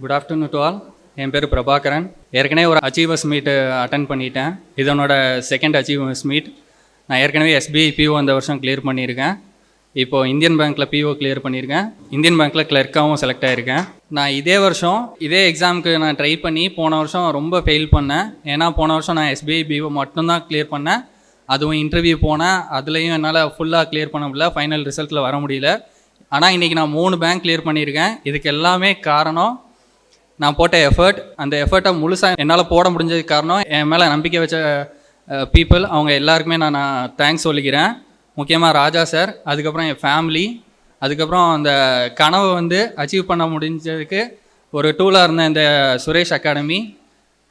Good afternoon to all என் பேர் பிரபாகரன். ஏற்கனவே ஒரு அச்சீவர்ஸ் மீட் அட்டன் பண்ணிட்டேன். இது செகண்ட் அச்சீவர்ஸ் மீட் நான் ஏற்கனவே எஸ்பிஐ பிஓ அந்த வருஷம் கிளியர் பண்ணியிருக்கேன். இப்போது இந்தியன் பேங்க்கில் பிஓ கிளியர் பண்ணியிருக்கேன். இந்தியன் பேங்க்கில் கிளர்க்காகவும் செலக்ட் ஆகியிருக்கேன் நான் இதே வருஷம் இதே எக்ஸாமுக்கு நான் ட்ரை பண்ணி போன வருஷம் ரொம்ப ஃபெயில் பண்ணேன். ஏன்னா போன வருஷம் நான் எஸ்பிஐ பிஓ மட்டும்தான் கிளியர் பண்ணேன். அதுவும் இன்டர்வியூ போனேன். அதுலேயும் என்னால் ஃபுல்லாக கிளியர் பண்ண முடியல. ஃபைனல் ரிசல்ட்டில் வர முடியல. ஆனால் இன்றைக்கி நான் மூணு பேங்க் கிளியர் பண்ணியிருக்கேன். இதுக்கு எல்லாமே காரணம் நான் போட்ட எஃபர்ட் அந்த எஃபர்ட்டை முழுசாக என்னால் போட முடிஞ்சதுக்கு காரணம் என் மேலே நம்பிக்கை வச்ச பீப்புள் அவங்க எல்லாருக்குமே நான் நான் தேங்க்ஸ் சொல்லிக்கிறேன். முக்கியமாக ராஜா சார் அதுக்கப்புறம் என் ஃபேமிலி அதுக்கப்புறம் அந்த கனவை வந்து அச்சீவ் பண்ண முடிஞ்சதுக்கு ஒரு டூலாக இருந்த இந்த சுரேஷ் அகாடமி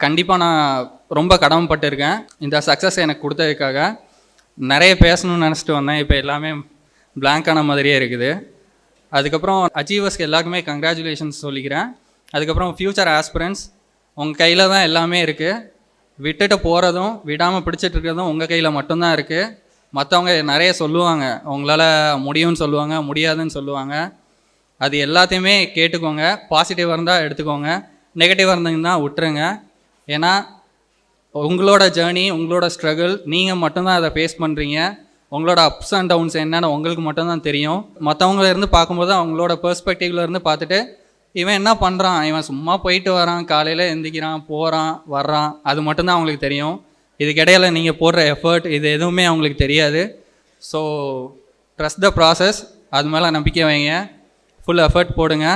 கண்டிப்பாக நான் ரொம்ப கடமைப்பட்டிருக்கேன். இந்த சக்ஸஸ் எனக்கு கொடுத்ததுக்காக நிறைய பேசணும்னு நினச்சிட்டு வந்தேன். இப்போ எல்லாமே blank-ஆன மாதிரியே இருக்குது. அதுக்கப்புறம் அச்சீவர்ஸ்க்கு எல்லாருக்குமே கங்க்ராச்சுலேஷன்ஸ் சொல்லிக்கிறேன். அதுக்கப்புறம் ஃப்யூச்சர் ஆஸ்பிரன்ஸ் உங்கள் கையில் தான் எல்லாமே இருக்குது விட்டுட்டு போகிறதும் விடாமல் பிடிச்சிட்டு இருக்கிறதும் உங்கள் கையில் மட்டும்தான் இருக்குது மற்றவங்க நிறைய சொல்லுவாங்க. உங்களால் முடியும்னு சொல்லுவாங்க முடியாதுன்னு சொல்லுவாங்க. அது எல்லாத்தையுமே கேட்டுக்கோங்க. பாசிட்டிவாக இருந்தால் எடுத்துக்கோங்க. நெகட்டிவாக இருந்தீங்கன்னா விட்டுருங்க. ஏன்னா உங்களோட ஜேர்னி உங்களோட ஸ்ட்ரகிள் நீங்கள் மட்டும்தான் அதை ஃபேஸ் பண்ணுறீங்க உங்களோட அப்ஸ் அண்ட் டவுன்ஸ் என்னென்னு உங்களுக்கு மட்டும்தான் தெரியும். மற்றவங்கள இருந்து பார்க்கும்போது அவங்களோட பெர்ஸ்பெக்டிவ்லேருந்து பார்த்துட்டு இவன் என்ன பண்ணுறான் இவன் சும்மா போயிட்டு வரான் காலையில் எந்திக்கிறான் போகிறான் வர்றான். அது மட்டும்தான் அவங்களுக்கு தெரியும். இதுக்கிடையில் நீங்கள் போடுற எஃபர்ட் இது எதுவுமே அவங்களுக்கு தெரியாது. ஸோ ட்ரஸ்ட் த ப்ராசஸ் அது மேலே நம்பிக்கை வைங்க. ஃபுல் எஃபர்ட் போடுங்க.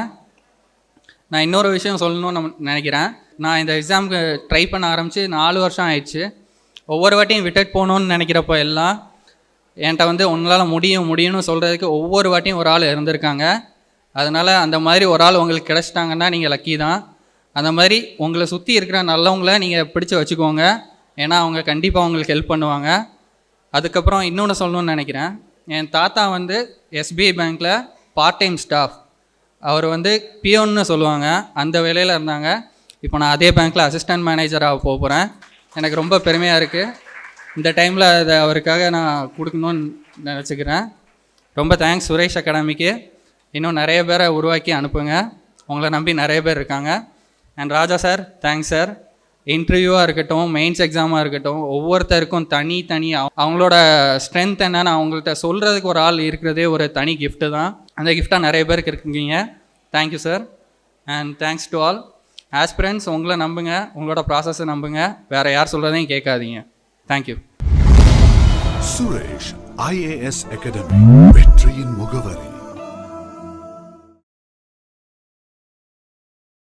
நான் இன்னொரு விஷயம் சொல்லணும்னு நம் நினைக்கிறேன். நான் இந்த எக்ஸாமுக்கு ட்ரை பண்ண ஆரம்பித்து நாலு வருஷம் ஆயிடுச்சு. ஒவ்வொரு வாட்டியும் விட்டுட்டு போகணுன்னு நினைக்கிறப்போ எல்லாம் என்கிட்ட வந்து உங்களால் முடியும் முடியும்னு சொல்கிறதுக்கு ஒவ்வொரு வாட்டியும் ஒரு ஆள் இருந்திருக்காங்க. அதனால் அந்த மாதிரி ஒரு ஆள் உங்களுக்கு கிடச்சிட்டாங்கன்னா நீங்கள் லக்கி தான். அந்த மாதிரி உங்களை சுற்றி இருக்கிற நல்லவங்கள நீங்கள் பிடிச்சி வச்சுக்கோங்க. ஏன்னா அவங்க கண்டிப்பாக உங்களுக்கு ஹெல்ப் பண்ணுவாங்க. அதுக்கப்புறம் இன்னொன்று சொல்லணும்னு நினைக்கிறேன். என் தாத்தா வந்து எஸ்பிஐ பேங்க்கில் பார்ட் டைம் ஸ்டாஃப் அவர் வந்து பியோன்னு சொல்லுவாங்க. அந்த வேலையில் இருந்தாங்க. இப்போ நான் அதே பேங்க்கில் அசிஸ்டன்ட் மேனேஜராக போக போகிறேன் எனக்கு ரொம்ப பெருமையாக இருக்குது இந்த டைமில் அதை அவருக்காக நான் கொடுக்கணும்னு நினச்சிக்கிறேன். ரொம்ப தேங்க்ஸ் சுரேஷ் அகாடமிக்கு இன்னும் நிறைய பேரை உருவாக்கி அனுப்புங்க. உங்களை நம்பி நிறைய பேர் இருக்காங்க. And Raja sir thanks sir இன்டர்வியூவாக இருக்கட்டும் மெயின்ஸ் எக்ஸாமாக இருக்கட்டும் ஒவ்வொருத்தருக்கும் தனி தனி அவங்களோட ஸ்ட்ரென்த் என்னன்னு அவங்கள்ட்ட சொல்கிறதுக்கு ஒரு ஆள் இருக்கிறதே ஒரு தனி கிஃப்ட்டு தான். அந்த கிஃப்டாக நிறைய பேருக்கு இருக்கீங்க. Thank you sir and thanks to all aspirants உங்களை நம்புங்க. உங்களோட ப்ராசஸை நம்புங்க. வேறு யார் சொல்கிறதையும் கேட்காதீங்க. தேங்க்யூ சுரேஷ் ஐஏஎஸ் அகாடமி வெற்றியின் முகவரி.